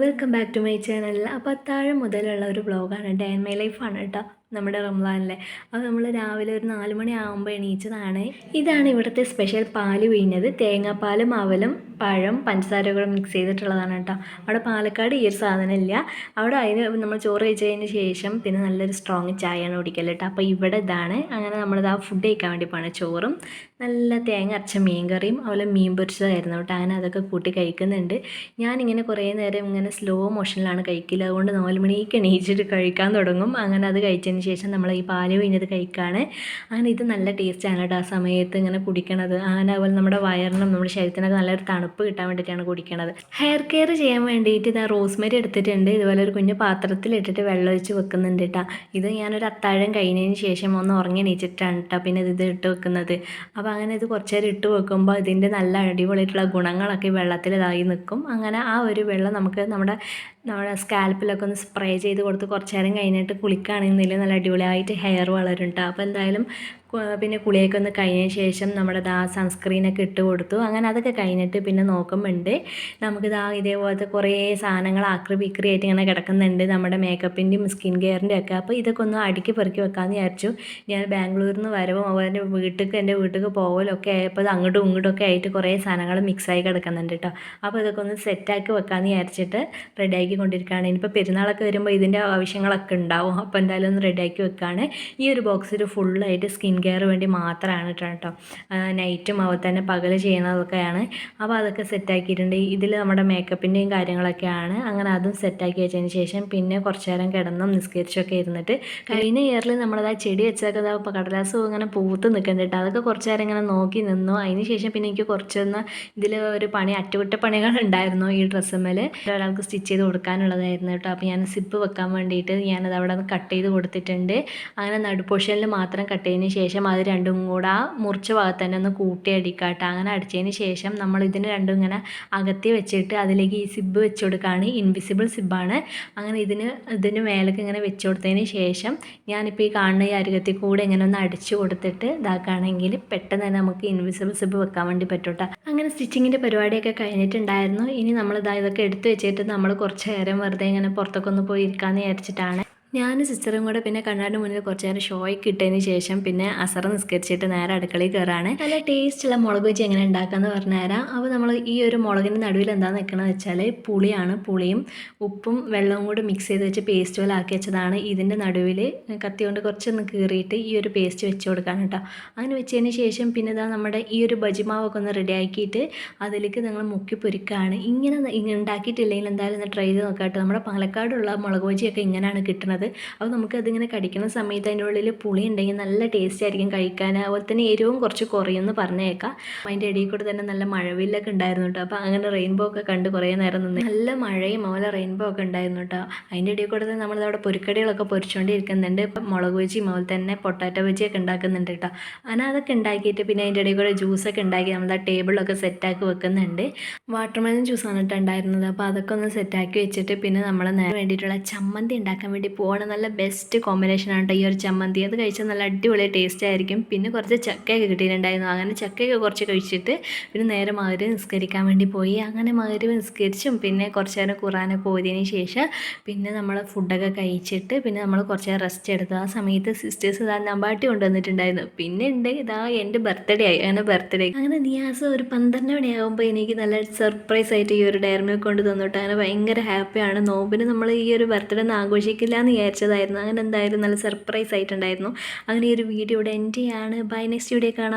Welcome back to my channel അപ്പോൾ അത്താഴം മുതലുള്ള ഒരു ബ്ലോഗാണ് ഡേ മൈ ലൈഫാണ് കേട്ടോ നമ്മുടെ റംലാനിലെ അപ്പോൾ നമ്മൾ രാവിലെ ഒരു നാല് മണി ആകുമ്പോൾ എണീച്ചതാണ്. ഇതാണ് ഇവിടുത്തെ സ്പെഷ്യൽ പാൽ പിഴിഞ്ഞത് തേങ്ങാപ്പാലും അവലും പഴം പഞ്ചസാരകളും മിക്സ് ചെയ്തിട്ടുള്ളതാണ് കേട്ടോ. അവിടെ പാലക്കാട് ഈ ഒരു സാധനം ഇല്ല. അവിടെ അതിന് നമ്മൾ ചോറ് കഴിച്ചതിന് ശേഷം പിന്നെ നല്ലൊരു സ്ട്രോങ് ചായയാണ് കുടിക്കൽ കേട്ടോ. അപ്പോൾ ഇവിടെ ഇതാണ്. അങ്ങനെ നമ്മളിത് ആ ഫുഡ് കഴിക്കാൻ വേണ്ടി പോകണം ചോറും നല്ല തേങ്ങ അരച്ച മീൻ കറിയും അതുപോലെ മീൻ പൊരിച്ചതായിരുന്നു കേട്ടോ. അങ്ങനെ അതൊക്കെ കൂട്ടി കഴിക്കുന്നുണ്ട്. ഞാനിങ്ങനെ കുറേ നേരം ഇങ്ങനെ സ്ലോ മോഷനിലാണ് കഴിക്കില്ല അതുകൊണ്ട് നാല് മണിക്ക് എണീച്ചിട്ട് കഴിക്കാൻ തുടങ്ങും. അങ്ങനെ അത് കഴിച്ചതിന് ശേഷം നമ്മൾ ഈ പാൽ വീഞ്ഞത് കഴിക്കുകയാണ് അങ്ങനെ ഇത് നല്ല ടേസ്റ്റാണ് കേട്ടോ ആ സമയത്ത് ഇങ്ങനെ കുടിക്കണത്. അങ്ങനെ അതുപോലെ നമ്മുടെ വയറിനും നമ്മുടെ ശരീരത്തിനൊക്കെ നല്ലൊരു തണുപ്പ് കിട്ടാൻ വേണ്ടിയിട്ടാണ് കുടിക്കണത്. ഹെയർ കെയർ ചെയ്യാൻ വേണ്ടിയിട്ട് ഇതാ റോസ്മേരി എടുത്തിട്ടുണ്ട്. ഇതുപോലെ ഒരു കുഞ്ഞു പാത്രത്തിൽ ഇട്ടിട്ട് വെള്ളം ഒഴിച്ച് വെക്കുന്നുണ്ട് കേട്ടോ ഇത് ഞാനൊരു അത്താഴം കഴിഞ്ഞതിന് ശേഷം ഒന്ന് ഉറങ്ങി എണീച്ചിട്ടാണ് കേട്ടോ പിന്നെ ഇത് ഇട്ട് വെക്കുന്നത്. അപ്പോൾ അങ്ങനെ ഇത് കുറച്ച് നേരം ഇട്ട് വെക്കുമ്പോൾ ഇതിന്റെ നല്ല അടിപൊളിയായിട്ടുള്ള ഗുണങ്ങളൊക്കെ വെള്ളത്തിൽ ഇതായി നിൽക്കും അങ്ങനെ ആ ഒരു വെള്ളം നമുക്ക് നമ്മുടെ നമ്മുടെ സ്കാൽപ്പിലൊക്കെ ഒന്ന് സ്പ്രേ ചെയ്ത് കൊടുത്ത് കുറച്ച് നേരം കഴിഞ്ഞിട്ട് കുളിക്കുകയാണെന്നുണ്ടെങ്കിൽ നല്ല അടിപൊളിയായിട്ട് ഹെയർ വളരും കേട്ടോ അപ്പോൾ എന്തായാലും പിന്നെ കുളിയൊക്കെ ഒന്ന് കഴിഞ്ഞതിന് ശേഷം നമ്മുടെ ദാ സൺസ്ക്രീനൊക്കെ ഇട്ട് കൊടുത്തു. അങ്ങനെ അതൊക്കെ കഴിഞ്ഞിട്ട് പിന്നെ നോക്കുമ്പോണ്ട് നമുക്ക് ദാ ഇതേപോലത്തെ കുറേ സാധനങ്ങൾ ആക്രി വിക്രി ആയിട്ട് ഇങ്ങനെ കിടക്കുന്നുണ്ട് നമ്മുടെ മേക്കപ്പിന്റെയും സ്കിൻ കെയറിന്റെയും ഒക്കെ. അപ്പോൾ ഇതൊക്കെ ഒന്ന് അടുക്കി പെറുക്കി വെക്കാമെന്ന് വിചാരിച്ചു. ഞാൻ ബാംഗ്ലൂരിൽ നിന്ന് വരവും അതുപോലെ വീട്ടിലേക്ക് എന്റെ വീട്ടിലേക്ക് പോകലൊക്കെ ആയപ്പോൾ അത് അങ്ങോട്ടും ഇങ്ങോട്ടും ഒക്കെ ആയിട്ട് കുറേ സാധനങ്ങൾ ആയി കിടക്കുന്നുണ്ട് കേട്ടോ. അപ്പോൾ ഇതൊക്കെ ഒന്ന് സെറ്റാക്കി വെക്കാമെന്ന് വിചാരിച്ചിട്ട് റെഡിയാക്കി കൊണ്ടിരിക്കുകയാണ് ഇനിയിപ്പോൾ പെരുന്നാളൊക്കെ വരുമ്പോൾ ഇതിന്റെ ആവശ്യങ്ങളൊക്കെ ഉണ്ടാവും. അപ്പോൾ എന്തായാലും ഒന്ന് ആക്കി വെക്കുകയാണ് ഈ ഒരു ബോക്സിൽ ഫുള്ളായിട്ട് സ്കിൻ കെയർ വേണ്ടി മാത്രമാണ് കേട്ടോ നൈറ്റും അതുപോലെ തന്നെ പകൽ ചെയ്യുന്നതൊക്കെയാണ്. അപ്പോൾ അതൊക്കെ സെറ്റാക്കിയിട്ടുണ്ട് ഇതിൽ നമ്മുടെ മേക്കപ്പിന്റെയും കാര്യങ്ങളൊക്കെയാണ്. അങ്ങനെ അതും സെറ്റാക്കി വെച്ചതിന് ശേഷം പിന്നെ കുറച്ച് നേരം കിടന്നും നിസ്കരിച്ചൊക്കെ ഇരുന്നിട്ട് കഴിഞ്ഞ ഇയറിൽ നമ്മളത് ആ ചെടി വെച്ചൊക്കെ ഇതാ ഇപ്പോൾ കടലാസ് ഇങ്ങനെ പൂത്ത് നിൽക്കുന്നുണ്ട് അതൊക്കെ കുറച്ച് നേരം ഇങ്ങനെ നോക്കി നിന്നു. അതിന് ശേഷം പിന്നെ എനിക്ക് കുറച്ചൊന്ന് ഇതിൽ ഒരു പണി അറ്റകുറ്റപ്പണികൾ ഉണ്ടായിരുന്നു ഈ ഡ്രസ്സുമ്മൽ ഒരാൾക്ക് സ്റ്റിച്ച് ചെയ്ത് കൊടുക്കാനുള്ളതായിരുന്നു കേട്ടോ. അപ്പോൾ ഞാൻ സിപ്പ് വെക്കാൻ വേണ്ടിയിട്ട് ഞാനത് അവിടെ കട്ട് ചെയ്ത് കൊടുത്തിട്ടുണ്ട്. അങ്ങനെ നടുപ്പോഷനിൽ മാത്രം കട്ട് ചെയ്തതിന് ശേഷം അത് രണ്ടും കൂടെ ആ മുറിച്ച ഭാഗത്ത് തന്നെ ഒന്ന് കൂട്ടി അടിക്കാട്ട അങ്ങനെ അടിച്ചതിന് ശേഷം നമ്മൾ ഇതിന് രണ്ടും ഇങ്ങനെ അകത്തി വെച്ചിട്ട് അതിലേക്ക് ഈ സിബ് വെച്ച് കൊടുക്കുകയാണ് ഇൻവിസിബിൾ സിബാണ് അങ്ങനെ ഇതിന് ഇതിന് മേലേക്ക് ഇങ്ങനെ വെച്ച് കൊടുത്തതിന് ശേഷം ഞാനിപ്പോൾ ഈ കാണുന്ന ഈ അരുകത്തിൽ കൂടെ ഇങ്ങനെ ഒന്ന് അടിച്ചു കൊടുത്തിട്ട് ഇതാക്കുകയാണെങ്കിൽ പെട്ടെന്ന് തന്നെ നമുക്ക് ഇൻവിസിബിൾ സിബ് വെക്കാൻ വേണ്ടി പറ്റൂട്ടോ അങ്ങനെ സ്റ്റിച്ചിങ്ങിന്റെ പരിപാടിയൊക്കെ കഴിഞ്ഞിട്ടുണ്ടായിരുന്നു. ഇനി നമ്മൾ ഇതാ ഇതൊക്കെ എടുത്തു വെച്ചിട്ട് നമ്മൾ കുറച്ച് നേരം വെറുതെ ഇങ്ങനെ പുറത്തൊക്കെ ഒന്ന് പോയി ഇരിക്കാമെന്ന് വിചാരിച്ചിട്ടാണ്. ഞാനും സിസ്റ്ററും കൂടെ പിന്നെ കണ്ണാടിന്റെ മുന്നിൽ കുറച്ച് നേരം ഷോയ്ക്ക് ഇട്ടതിന് ശേഷം പിന്നെ അസറ നിസ്കരിച്ചിട്ട് നേരെ അടുക്കളയിൽ കയറാണ്. നല്ല ടേസ്റ്റുള്ള മുളക് വെച്ച് എങ്ങനെ ഉണ്ടാക്കാമെന്ന് പറഞ്ഞുതരാം അപ്പോൾ നമ്മൾ ഈ ഒരു മുളകിന്റെ നടുവിൽ എന്താ നിൽക്കണമെന്ന് വെച്ചാൽ പുളിയാണ്. പുളിയും ഉപ്പും വെള്ളവും കൂടി മിക്സ് ചെയ്ത് വെച്ച് പേസ്റ്റ് പോലെ ആക്കി വെച്ചതാണ്. ഇതിന്റെ നടുവിൽ കത്തി കൊണ്ട് കുറച്ചൊന്ന് കീറിയിട്ട് ഈ ഒരു പേസ്റ്റ് വെച്ച് കൊടുക്കാൻ കേട്ടോ അങ്ങനെ വെച്ചതിന് ശേഷം പിന്നെ ഇതാ നമ്മുടെ ഈ ഒരു ബജിമാവൊക്കെ ഒന്ന് റെഡി ആക്കിയിട്ട് അതിലേക്ക് നിങ്ങൾ മുക്കി പൊരിക്കുകയാണ് ഇങ്ങനെ ഉണ്ടാക്കിയിട്ടില്ലെങ്കിൽ എന്തായാലും ഒന്ന് ട്രൈ ചെയ്ത് നോക്കാം കേട്ടോ. നമ്മുടെ പാലക്കാടുള്ള മുളക് ബജിയൊക്കെ ഇങ്ങനെയാണ് കിട്ടുന്നത് അപ്പോൾ നമുക്ക് അതിങ്ങനെ കടിക്കുന്ന സമയത്ത് അതിന്റെ ഉള്ളിൽ പുളി ഉണ്ടെങ്കിൽ നല്ല ടേസ്റ്റ് ആയിരിക്കും കഴിക്കാൻ. അതുപോലെ തന്നെ എരിവും കുറച്ച് കുറയുമെന്ന് പറഞ്ഞേക്കാം. അതിന്റെ ഇടയിൽ കൂടെ തന്നെ നല്ല മഴവില്ലൊക്കെ ഉണ്ടായിരുന്നു കേട്ടോ. അപ്പോൾ അങ്ങനെ റെയിൻബോ ഒക്കെ കണ്ട് കുറേ നേരം നിന്ന്. നല്ല മഴയും അതുപോലെ റെയിൻബോ ഒക്കെ ഉണ്ടായിരുന്നു കേട്ടോ. അതിന്റെ ഇടയിൽ കൂടെ തന്നെ നമ്മളവിടെ പൊരിക്കടികളൊക്കെ പൊരിച്ചുകൊണ്ടിരിക്കുന്നുണ്ട് ഇപ്പം മുളക് ബജിയും അതുപോലെ തന്നെ പൊട്ടാറ്റോ ബജിയൊക്കെ ഉണ്ടാക്കുന്നുണ്ട് കേട്ടോ. അങ്ങനെ അതൊക്കെ ഉണ്ടാക്കിയിട്ട് പിന്നെ അതിന്റെ ഇടയിൽ കൂടെ ജ്യൂസൊക്കെ ഉണ്ടാക്കി നമ്മൾ ആ ടേബിളൊക്കെ സെറ്റാക്കി വെക്കുന്നുണ്ട്. വാട്ടർമെലൻ ജ്യൂസാണ് കേട്ടോ ഉണ്ടായിരുന്നത്. അപ്പോൾ അതൊക്കെ ഒന്ന് സെറ്റാക്കി വെച്ചിട്ട് പിന്നെ നമ്മൾ നേരെ വേണ്ടിയിട്ടുള്ള ചമ്മന്തി ഉണ്ടാക്കാൻ വേണ്ടി പോകണം നല്ല ബെസ്റ്റ് കോമ്പിനേഷൻ ആണ് കേട്ടോ ഈ ഒരു ചമ്മന്തി. അത് കഴിച്ചാൽ നല്ല അടിപൊളി ടേസ്റ്റ് ആയിരിക്കും. പിന്നെ കുറച്ച് ചക്കയൊക്കെ കിട്ടിയിട്ടുണ്ടായിരുന്നു. അങ്ങനെ ചക്കയൊക്കെ കുറച്ച് കഴിച്ചിട്ട് പിന്നെ നേരെ മകര് നിസ്കരിക്കാൻ വേണ്ടി പോയി. അങ്ങനെ മകര് നിസ്കരിച്ചും പിന്നെ കുറച്ച് നേരം ഖുറാനൊക്കെ പോയതിന് ശേഷം പിന്നെ നമ്മൾ ഫുഡൊക്കെ കഴിച്ചിട്ട് പിന്നെ നമ്മൾ കുറച്ച് നേരം റെസ്റ്റ് എടുത്തു. ആ സമയത്ത് സിസ്റ്റേഴ്സ് ഇതാ നമ്പാട്ടി കൊണ്ടുവന്നിട്ടുണ്ടായിരുന്നു. പിന്നെ ഉണ്ട് ഇതാ എന്റെ ബർത്ത്ഡേ ആയി. അങ്ങനെ ബർത്ത്ഡേ അങ്ങനെ നിയാസ് ഒരു പന്ത്രണ്ട് മണിയാകുമ്പോൾ എനിക്ക് നല്ല സർപ്രൈസ് ആയിട്ട് ഈ ഒരു മിൽക്ക് കൊണ്ട് തന്നിട്ട് അങ്ങനെ ഭയങ്കര ഹാപ്പിയാണ് നോമ്പിന് നമ്മൾ ഈ ഒരു ബർത്ത്ഡേ ഒന്നും ആഘോഷിക്കില്ല എന്ന് വിചാരിച്ചതായിരുന്നു. അങ്ങനെ എന്തായാലും നല്ല സർപ്രൈസ് ആയിട്ടുണ്ടായിരുന്നു. അങ്ങനെ ഈ ഒരു വീഡിയോ ഇവിടെ എന്റെ ആണ് ബൈ നെക്സ്റ്റ് വീഡിയോ കാണാം.